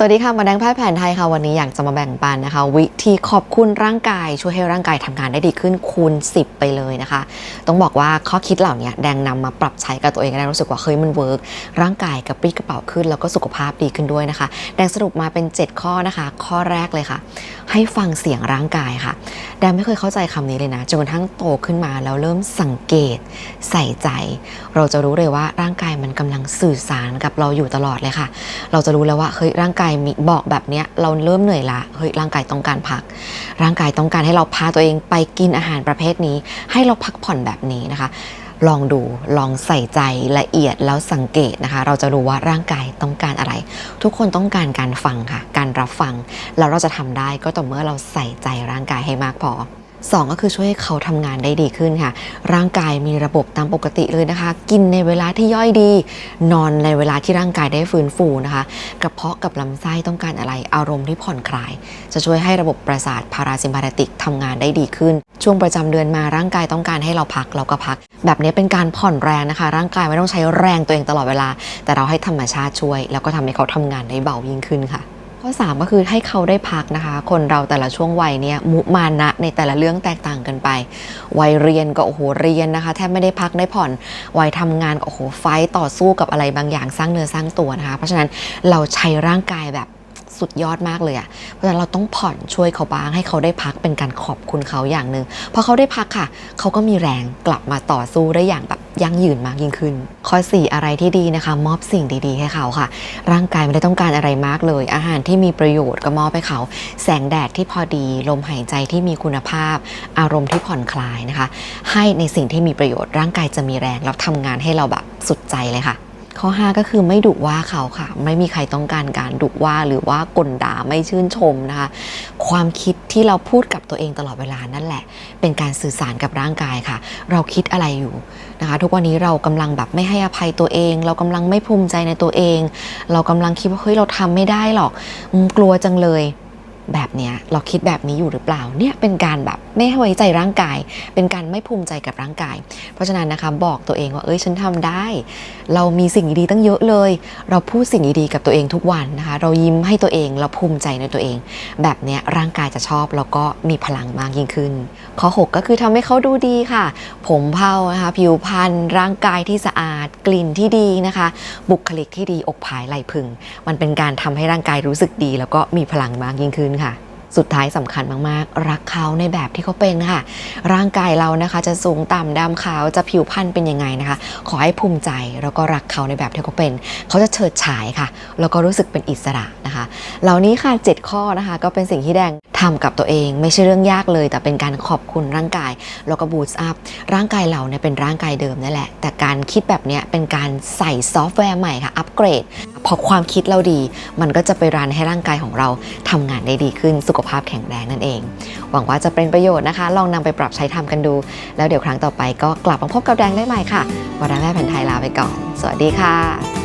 สวัสดีค่ะมาแดงแพทย์แผนไทยค่ะ วันนี้อยากจะมาแบ่งปันนะคะ วิธีขอบคุณร่างกาย ช่วยให้ร่างกายทำงานได้ดีขึ้นคูณ 10 ไปเลยนะคะ ต้องบอกว่าข้อคิดเหล่านี้แดงนำมาปรับใช้กับตัวเองแดงรู้สึกว่าเฮ้ยมันเวิร์กร่างกายกระปรี้กระเป๋าขึ้น แล้วก็สุขภาพดีขึ้นด้วยนะคะ แดงสรุปมาเป็น 7 ข้อนะคะ ข้อแรกเลยค่ะ ให้ฟังเสียงร่างกายค่ะ แดงไม่เคยเข้าใจคำนี้เลยนะจนกระทั่งโตขึ้นมาแล้วเริ่มสังเกตใส่ใจ เราจะรู้เลยว่าร่างกายมันกำลังสื่อสารกับเราอยู่ตลอดเลยค่ะ เราจะรู้แล้วว่าเฮ้ยร่างกายมีบอกแบบเนี้ยเราเริ่มเหนื่อยละเฮ้ยร่างกายต้องการพัก ร่างกายต้องการให้เราพาตัวเองไปกินอาหารประเภทนี้ ให้เราพักผ่อนแบบนี้นะคะ ลองดูลองใส่ใจละเอียดแล้วสังเกตนะคะ เราจะรู้ว่าร่างกายต้องการอะไร ทุกคนต้องการการฟังค่ะ การรับฟัง แล้วเราจะทำได้ก็ต่อเมื่อเราใส่ใจร่างกายให้มากพอ สองก็คือช่วยให้เขาทำงานได้ดีขึ้นค่ะ ร่างกายมีระบบตามปกติเลยนะคะ กินในเวลาที่ย่อยดี นอนในเวลาที่ร่างกายได้ฟื้นฟูนะคะกระเพาะกับลำไส้ต้องการอะไรอารมณ์ที่ผ่อนคลาย จะช่วยให้ระบบประสาทพาราซิมพาติกทำงานได้ดีขึ้น ช่วงประจำเดือนมาร่างกายต้องการให้เราพักเราก็พัก แบบนี้เป็นการผ่อนแรงนะคะ ร่างกายไม่ต้องใช้แรงตัวเองตลอดเวลา แต่เราให้ธรรมชาติช่วย แล้วก็ทำให้เขาทำงานได้เบายิ่งขึ้นค่ะ ข้อ 3 ก็คือให้เขาได้พักนะคะ คนเราแต่ละช่วงวัยเนี่ยมุมานะในแต่ละเรื่องแตกต่างกันไป วัยเรียนก็โอ้โหเรียนนะคะแทบไม่ได้พักได้ผ่อน วัยทำงานก็โอ้โหไฟต่อสู้กับอะไรบางอย่างสร้างเนื้อสร้างตัวนะคะ เพราะฉะนั้นเราใช้ร่างกายแบบสุดยอดมากเลยอะเพราะฉะนั้นเราต้องผ่อนช่วยเขาบ้างให้เขาได้พักเป็นการขอบคุณเขาอย่างหนึ่งพอเขาได้พักค่ะ เขาก็มีแรงกลับมาต่อสู้ได้อย่างแบบ ยั่งยืนมากยิ่งขึ้น ข้อ 4 อะไรที่ดีนะคะ มอบสิ่งดีๆ ให้เขาค่ะ ร่างกายไม่ได้ต้องการอะไรมากเลย อาหารที่มีประโยชน์ก็มอบให้เขา แสงแดดที่พอดี ลมหายใจที่มีคุณภาพ อารมณ์ที่ผ่อนคลายนะคะ ให้ในสิ่งที่มีประโยชน์ร่างกายจะมีแรงแล้วทำงานให้เราแบบสุดใจเลยค่ะ ข้อ 5 ก็คือไม่ดุว่าเขาค่ะ ไม่มีใครต้องการการดุว่าหรือว่ากลด่าไม่ชื่นชมนะคะ ความคิดที่เราพูดกับตัวเองตลอดเวลานั่นแหละ เป็นการสื่อสารกับร่างกายค่ะ เราคิดอะไรอยู่นะคะ ทุกวันนี้เรากำลังแบบไม่ให้อภัยตัวเอง เรากำลังไม่ภูมิใจในตัวเอง เรากำลังคิดว่าเฮ้ยเราทำไม่ได้หรอกกลัวจังเลย แบบเนี้ยเราคิดแบบนี้อยู่หรือเปล่าเนี่ยเป็นการแบบไม่ไว้ใจร่างกาย เป็นการไม่ภูมิใจกับร่างกาย เพราะฉะนั้นนะคะบอกตัวเองว่าเอ้ยฉันทำได้ เรามีสิ่งดีๆตั้งเยอะเลย เราพูดสิ่งดีๆกับตัวเองทุกวันนะคะ เรายิ้มให้ตัวเองเราภูมิใจในตัวเอง แบบเนี้ยร่างกายจะชอบแล้วก็มีพลังมากยิ่งขึ้น ข้อ 6 ก็คือทำให้เขาดูดีค่ะ ผมเผานะคะผิวพรรณร่างกายที่สะอาด กลิ่นที่ดีนะคะ บุคลิกที่ดีอกผายไหลพึง มันเป็นการทำให้ร่างกายรู้สึกดี แล้วก็มีพลังมากยิ่งขึ้นค่ะ สุดท้ายสำคัญมากๆ รักเขาในแบบที่เขาเป็นค่ะ ร่างกายเรานะคะ จะสูงต่ำดำขาวจะผิวพรรณเป็นยังไงนะคะ ขอให้ภูมิใจแล้วก็รักเขาในแบบที่เขาเป็น เขาจะเฉิดฉายค่ะ แล้วก็รู้สึกเป็นอิสระนะคะ เหล่านี้ค่ะ 7 ข้อนะคะ ก็เป็นสิ่งที่แดงทำกับตัวเองไม่ใช่เรื่องยากเลย แต่เป็นการขอบคุณร่างกาย แล้วก็บูสต์อัพร่างกายเราเนี่ยเป็นร่างกายเดิมนั่นแหละ แต่การคิดแบบนี้เป็นการใส่ซอฟต์แวร์ใหม่ค่ะอัปเกรด พอความคิดเราดี มันก็จะไปรันให้ร่างกายของเราทำงานได้ดีขึ้นสุขภาพแข็งแรงนั่นเอง หวังว่าจะเป็นประโยชน์นะคะ ลองนำไปปรับใช้ทำกันดู แล้วเดี๋ยวครั้งต่อไปก็กลับมาพบกับแดงได้ใหม่ค่ะวันแรกแม่แผ่นไทยลาไปก่อน สวัสดีค่ะ